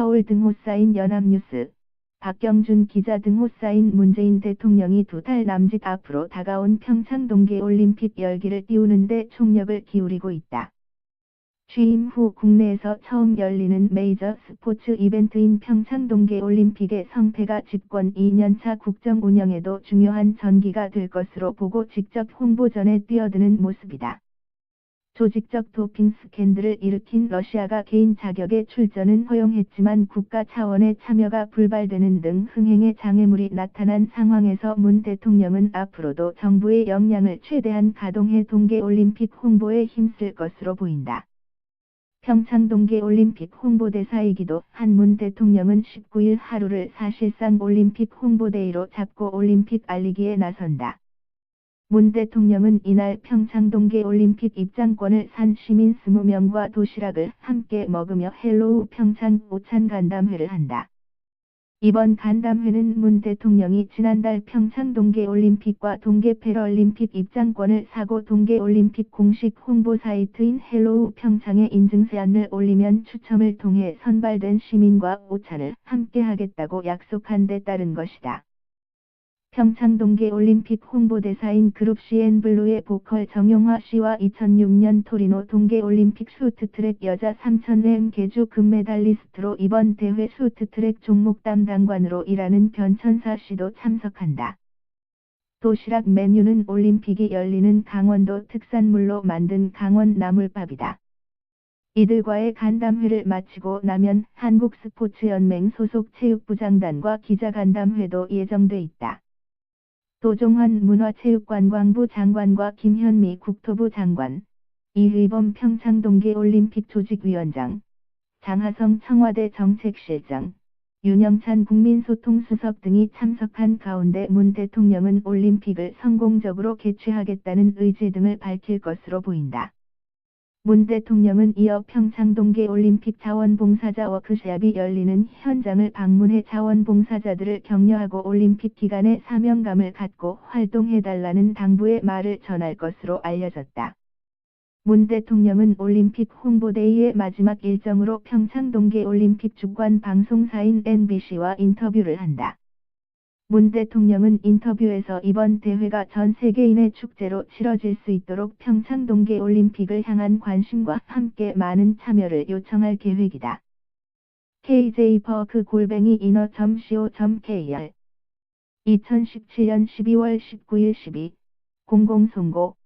서울 등호 쌓인 연합뉴스, 박경준 기자 등호 쌓인 문재인 대통령이 두 달 남짓 앞으로 다가온 평창 동계올림픽 열기를 띄우는데 총력을 기울이고 있다. 취임 후 국내에서 처음 열리는 메이저 스포츠 이벤트인 평창 동계올림픽의 성패가 집권 2년차 국정 운영에도 중요한 전기가 될 것으로 보고 직접 홍보전에 뛰어드는 모습이다. 조직적 도핑 스캔들을 일으킨 러시아가 개인 자격의 출전은 허용했지만 국가 차원의 참여가 불발되는 등 흥행의 장애물이 나타난 상황에서 문 대통령은 앞으로도 정부의 역량을 최대한 가동해 동계올림픽 홍보에 힘쓸 것으로 보인다. 평창 동계올림픽 홍보대사이기도 한 문 대통령은 19일 하루를 사실상 올림픽 홍보데이로 잡고 올림픽 알리기에 나선다. 문 대통령은 이날 평창 동계 올림픽 입장권을 산 시민 20명과 도시락을 함께 먹으며 헬로우 평창 오찬 간담회를 한다. 이번 간담회는 문 대통령이 지난달 평창 동계올림픽과 동계 패럴림픽 입장권을 사고 동계올림픽 공식 홍보 사이트인 헬로우 평창에 인증사안을 올리면 추첨을 통해 선발된 시민과 오찬을 함께 하겠다고 약속한 데 따른 것이다. 평창 동계 올림픽 홍보대사인 그룹 CN블루의 보컬 정용화 씨와 2006년 토리노 동계 올림픽 슈트트랙 여자 3000m 개주 금메달리스트로 이번 대회 슈트트랙 종목 담당관으로 일하는 변천사 씨도 참석한다. 도시락 메뉴는 올림픽이 열리는 강원도 특산물로 만든 강원 나물밥이다. 이들과의 간담회를 마치고 나면 한국스포츠연맹 소속 체육부장단과 기자간담회도 예정돼 있다. 도종환 문화체육관광부 장관과 김현미 국토부 장관, 이의범 평창동계올림픽 조직위원장, 장하성 청와대 정책실장, 윤영찬 국민소통수석 등이 참석한 가운데 문 대통령은 올림픽을 성공적으로 개최하겠다는 의지 등을 밝힐 것으로 보인다. 문 대통령은 이어 평창 동계 올림픽 자원봉사자 워크샵이 열리는 현장을 방문해 자원봉사자들을 격려하고 올림픽 기간에 사명감을 갖고 활동해달라는 당부의 말을 전할 것으로 알려졌다. 문 대통령은 올림픽 홍보데이의 마지막 일정으로 평창 동계 올림픽 주관 방송사인 NBC와 인터뷰를 한다. 문 대통령은 인터뷰에서 이번 대회가 전 세계인의 축제로 치러질 수 있도록 평창 동계 올림픽을 향한 관심과 함께 많은 참여를 요청할 계획이다. KJ버크 골뱅이 인어.co.kr 2017년 12월 19일 12 공공송고